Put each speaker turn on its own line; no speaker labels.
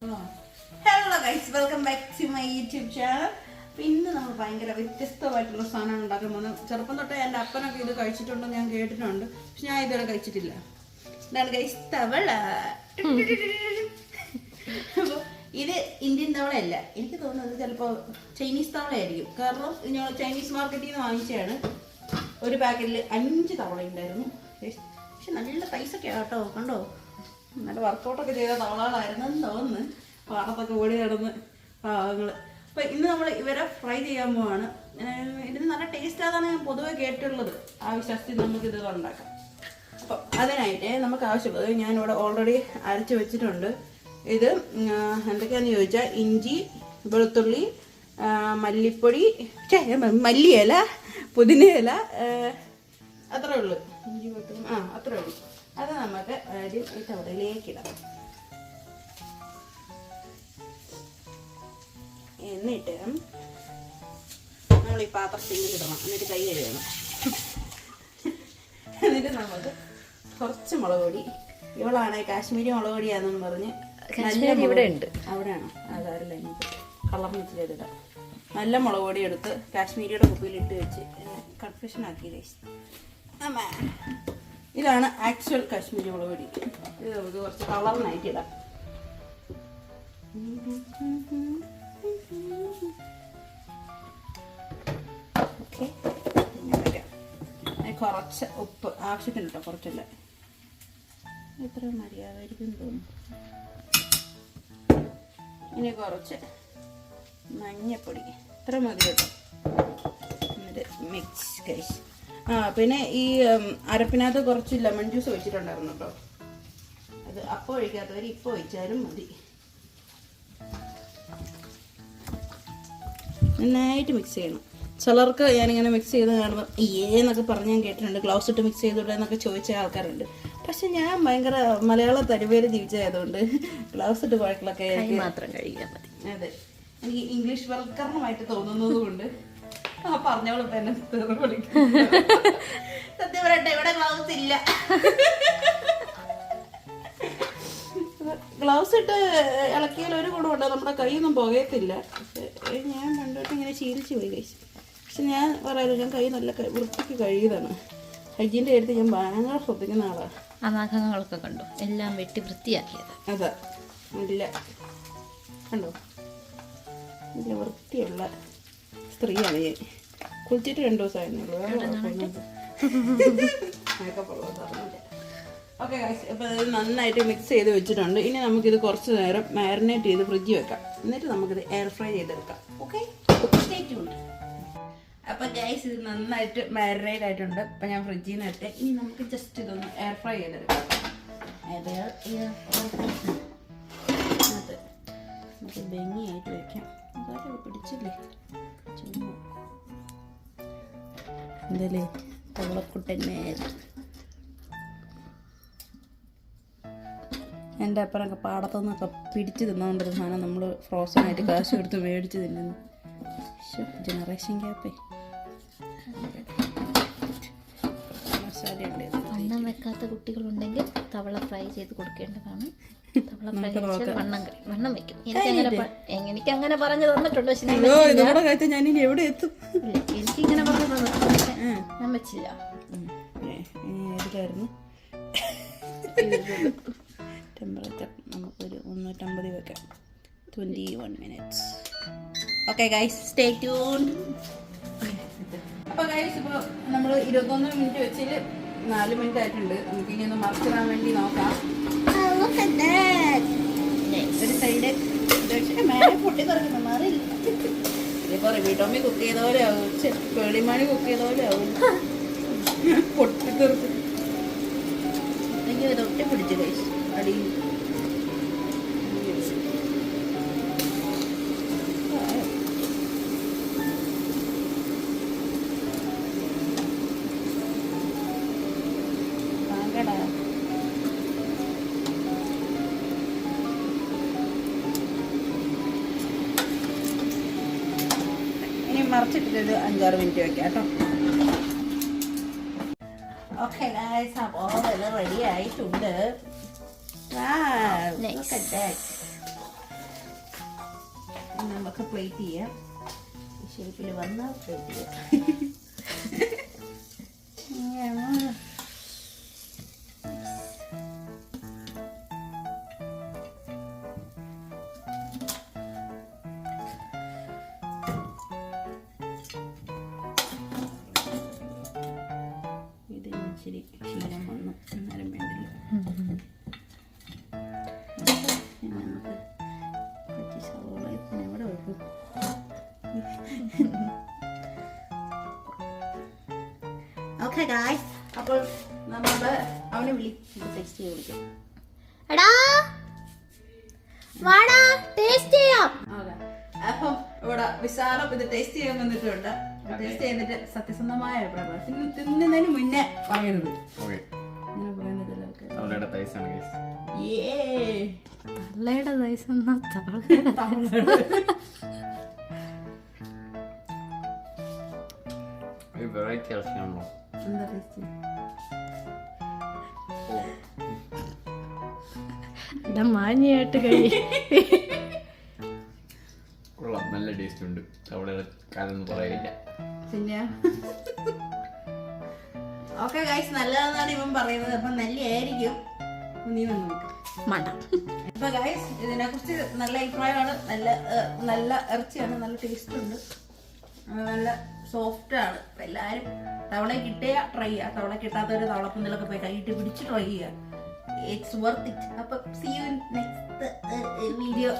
Hello guys welcome back to my YouTube channel ഇന്ന് നമ്മൾ ഭയങ്കര വ്യത്യസ്തമായിട്ടുള്ള സാധനം ഉണ്ടാക്കാൻ പോകുന്നത്. ചെറുപ്പം തൊട്ടേ എന്റെ അപ്പനൊക്കെ ഇത് കഴിച്ചിട്ടുണ്ടെന്ന് ഞാൻ കേട്ടിട്ടുണ്ട്. പക്ഷെ ഞാൻ ഇതുവരെ കഴിച്ചിട്ടില്ല. ഇതാണ് ഗൈസ് തവള. ഇത് ഇന്ത്യൻ തവളയല്ല. എനിക്ക് തോന്നുന്നത് ചിലപ്പോൾ ചൈനീസ് തവളയായിരിക്കും. കാരണം ഞങ്ങൾ ചൈനീസ് മാർക്കറ്റിൽ നിന്ന് വാങ്ങിച്ചതാണ്. ഒരു പാക്കറ്റിൽ അഞ്ച് തവള ഉണ്ടായിരുന്നു. പക്ഷെ നല്ല പൈസ ഒക്കെ കേട്ടോ കണ്ടോ? നല്ല വർക്കൗട്ടൊക്കെ ചെയ്ത തവളകളായിരുന്നെന്ന് തോന്നുന്നു. പാടത്തൊക്കെ ഓടി നടന്ന് പാവങ്ങൾ അപ്പൊ ഇന്ന് നമ്മൾ ഇവരെ ഫ്രൈ ചെയ്യാൻ പോവാണ്. ഇതിന് നല്ല ടേസ്റ്റ് ആണെന്നാണ് ഞാൻ പൊതുവെ കേട്ടുള്ളത് ആ വിശ്വാസത്തിൽ നമുക്ക് ഇത് ഉണ്ടാക്കാം. അപ്പം അതിനായിട്ട് നമുക്ക് ആവശ്യമുള്ളത് ഞാനിവിടെ ഓൾറെഡി അരച്ച് വെച്ചിട്ടുണ്ട്. ഇത് എന്തൊക്കെയാണെന്ന് ചോദിച്ചാൽ ഇഞ്ചി വെളുത്തുള്ളി മല്ലിപ്പൊടി ചേ മല്ലിയില പുതിനയില അത്രേ ഉള്ളൂ. ഇഞ്ചി വെളുത്തുള്ളി. ആ അത്രേ ഉള്ളൂ. അത് നമുക്ക് ആദ്യം ഈ തവറിലേക്ക് ഇടാം. എന്നിട്ട് നമ്മൾ ഈ പാത്രത്തിൽ ഇടണം. എന്നിട്ട് കൈ കഴുകണം. എന്നിട്ട് നമുക്ക് കുറച്ച് മുളക് പൊടി. ഇവളാണ് കാശ്മീരി മുളക് പൊടിയാണെന്ന് പറഞ്ഞ്
കാശ്മീരി ഇവിടെ ഉണ്ട്.
അവിടെയാണോ. അതല്ല എനിക്ക് മിക്സ് ചെയ്തിടാം നല്ല മുളക് പൊടി എടുത്ത് കാശ്മീരിയുടെ കുപ്പിയിലിട്ട് വെച്ച് കൺഫ്യൂഷൻ ആക്കി കഴിച്ചു അമ്മ. ഇതാണ് ആക്ച്വൽ കാശ്മീരി മുളക് പൊടി. ഇത് നമുക്ക് കുറച്ച് കളറിനായിട്ട് ഇടാം. കുറച്ച് ഉപ്പ് ആവശ്യത്തിന് കേട്ടോ കുറച്ചില്ല? എത്ര മര്യാദയായിരിക്കും തോന്നുന്നു. ഇനി കുറച്ച് മഞ്ഞപ്പൊടി. ഇത്ര മതി കേട്ടോ. എന്നിട്ട് മിക്സ് കഴിച്ച് ആ പിന്നെ ഈ അരപ്പിനകത്ത് കുറച്ച് ലെമൺ ജ്യൂസ് ഒഴിച്ചിട്ടുണ്ടായിരുന്നു കേട്ടോ അത് അപ്പോൾ ഒഴിക്കാത്തവർ ഇപ്പോൾ ഒഴിച്ചാലും മതി. നന്നായിട്ട് മിക്സ് ചെയ്യണം. ചിലർക്ക് ഞാനിങ്ങനെ മിക്സ് ചെയ്ത് കാണുമ്പോൾ ഏന്നൊക്കെ പറഞ്ഞ് ഞാൻ കേട്ടിട്ടുണ്ട്. ഗ്ലൗസ് ഇട്ട് മിക്സ് ചെയ്തൂടെ എന്നൊക്കെ ചോദിച്ച ആൾക്കാരുണ്ട്. പക്ഷെ ഞാൻ ഭയങ്കര മലയാള തരുവേര് ജീവിച്ചതായതുകൊണ്ട് ഗ്ലൗസ് ഇട്ട് കുഴക്കളൊക്കെ
കൈ മാത്രം കഴിക്കാൻ മതി.
അതെ. എനിക്ക് ഇംഗ്ലീഷ് വൽക്കരണമായിട്ട് തോന്നുന്നത് കൊണ്ട് ആ പറഞ്ഞോളും തന്നെ സത്യം പറയട്ടെ ഇവിടെ ഗ്ലൗസ് ഇല്ല. ഗ്ലൗസ് ഇട്ട് ഇളക്കിയാൽ ഒരു ഗുണമുണ്ട് നമ്മുടെ കൈയൊന്നും പുകയത്തില്ല. പക്ഷെ ഞാൻ പണ്ടോട്ട് ഇങ്ങനെ ശീലിച്ചു പോയി കഴിച്ചു പക്ഷെ ഞാൻ പറയാലോ ഞാൻ കൈ നല്ല വൃത്തിക്ക് കഴുകിയതാണ്. ഹൈജീന്റെ അടുത്ത് ഞാൻ ഭയങ്കര ശ്രദ്ധിക്കുന്ന ആളാണ്
ആ നഖങ്ങളൊക്കെ കണ്ടു. എല്ലാം വെട്ടി വൃത്തിയാക്കിയത്.
അതെ. ഇല്ല കണ്ടോ? നല്ല വൃത്തിയുള്ള സ്ത്രീയാണ് ഞാൻ. കുളിച്ചിട്ട് രണ്ടു ദിവസമായിരുന്നുള്ളൂ. ഓക്കെ. അപ്പോൾ ഇത് നന്നായിട്ട് മിക്സ് ചെയ്ത് വെച്ചിട്ടുണ്ട്. ഇനി നമുക്കിത് കുറച്ച് നേരം മാരിനേറ്റ് ചെയ്ത് ഫ്രിഡ്ജിൽ വെക്കാം. എന്നിട്ട് നമുക്കിത് എയർ ഫ്രൈ ചെയ്തെടുക്കാം. ഓക്കെ അപ്പോൾ ഗൈസ് ഇത് നന്നായിട്ട് മാരിനേറ്റ് ആയിട്ടുണ്ട്. അപ്പോൾ ഞാൻ ഫ്രിഡ്ജിൽ നിന്ന് എടുത്ത് ഇനി നമുക്ക് ജസ്റ്റ് ഇതൊന്ന് എയർ ഫ്രൈ ചെയ്തെടുക്കാം. നമുക്ക് ഭംഗിയായിട്ട് വെക്കാം. അതൊക്കെ പിടിച്ചില്ലേ? ചുമ്മാ. എന്തല്ലേ തവളക്കുട്ടന്നെ എന്റെ അപ്പനൊക്കെ പാടത്തുനിന്നൊക്കെ പിടിച്ച് തിന്നുകൊണ്ടൊരു സാധനം നമ്മൾ ഫ്രോസൺ ആയിട്ട് കാശ് കൊടുത്ത് മേടിച്ച് തിന്നുന്നു. ജനറേഷൻ ഗ്യാപ്പേ
വണ്ണം വെക്കാത്ത കുട്ടികളുണ്ടെങ്കിൽ തവള ഫ്രൈ ചെയ്ത് കൊടുക്കേണ്ടതാണ്. തവള ഫ്രൈ ചെയ്ത് വണ്ണം വണ്ണം വെക്കും. എനിക്ക് അങ്ങനെ പറഞ്ഞു തന്നിട്ടുണ്ട് പക്ഷെ ഞാൻ
അയ്യോ ഇതോടെ ഞാൻ ഇനി എവിടെ എത്തും?
ഇല്ല, എനിക്ക് ഇങ്ങനെ പറഞ്ഞു തന്നിട്ടുണ്ട്. ഞാൻ വെച്ചില്ല.
ഇതിലായിരുന്നു ടെമ്പറേച്ചർ നമുക്കൊരു മുന്നൂറ്റമ്പത് വെക്കാം. Twenty one minutes okay guys stay tune അപ്പോൾ ഗൈസ് ഇപ്പോൾ നമ്മൾ ഇരുപത്തൊന്ന് മിനിറ്റ് വെച്ചിൽ നാല് മിനിറ്റ് ആയിട്ടുണ്ട്. നമുക്ക് ഇനി ഒന്ന് മറച്ചിടാൻ വേണ്ടി നോക്കാം. ഒരു സൈഡ് മേലെ പൊട്ടി തുറക്കുന്നു. മാറിയില്ല റിബിട്ടോമി കുക്ക് ചെയ്ത പോലെ ആവും. പേളിമാണി കുക്ക് ചെയ്ത പോലെ ആവും. പൊട്ടിത്തെറുത്ത് എനിക്ക് ഒരൊറ്റ പിടിച്ചു കഴിച്ചു. അടിയിൽ. ഒരു അഞ്ചാറ് മിനിറ്റ് വെക്കാം കേട്ടോ. ഓക്കെ അപ്പോൾ എല്ലാം റെഡി ആയിട്ടുണ്ട്. നമുക്ക് പ്ലേറ്റ് ചെയ്യാം. ഷേപ്പിൽ വന്ന് പ്ലേറ്റ് ചെയ്യാം. ഇച്ചിരി ക്ഷീണം വന്നു. എന്നാലും വേണ്ടില്ല. ഇനി നമുക്ക് കുറച്ച് സവോള ഇതിന് എവിടെ വെക്കും ഓക്കെ അപ്പോൾ നമ്മൾ അവനെ വിളി ടെക്സ്റ്റ് ചെയ്ത് വിളിക്കാം.
എടാ! വാടാ ടേസ്റ്റ് ചെയ്യാം.
അപ്പം ഇവിടെ വിശാലം ഇത് ടേസ്റ്റ് ചെയ്യാൻ വന്നിട്ടുണ്ട്. ടേസ്റ്റ് ചെയ്തിട്ട് സത്യസന്ധമായ അഭിപ്രായം തിന്ന് തിന്നുന്നതിന് മുന്നേ പറയരുത്. അങ്ങനെ
അവളുടെ തൈസാണ് ഗൈസ്
ഏ
തള്ളയുടെ ദിവസം എന്നാ തള്ള
ഒരു വെറൈറ്റി ആവശ്യമാണല്ലോ
എന്താ ടേസ്റ്റ്
എടാ മാന്യായിട്ട് കഴി.
കൊള്ളാം. നല്ല ടേസ്റ്റ് ഉണ്ട്. അവളുടെ കാലൊന്നും പറയില്ല.
പിന്നെ? ഓക്കെ ഗൈസ് നല്ലതെന്നാണ് ഇവൻ പറയുന്നത്. അപ്പൊ നല്ലതായിരിക്കും നീ വന്ന് നോക്ക്.
മണ്ട.
അപ്പൊ ഗൈസ് ഇതിനെ കുറിച്ച് നല്ല അഭിപ്രായമാണ്. നല്ല നല്ല ഇറച്ചിയാണ്. നല്ല ടേസ്റ്റ് ഉണ്ട്. നല്ല സോഫ്റ്റ് ആണ്. അപ്പൊ എല്ലാരും തവള കിട്ടിയ ട്രൈ ചെയ്യുക തവള കിട്ടാത്തവര് തവളപ്പന്തിലൊക്കെ പോയി കൈയിട്ട് പിടിച്ച് ട്രൈ ചെയ്യുക ഇറ്റ്സ് വർത്ത് ഇറ്റ് അപ്പൊ സി യു നെക്സ്റ്റ് വീഡിയോ.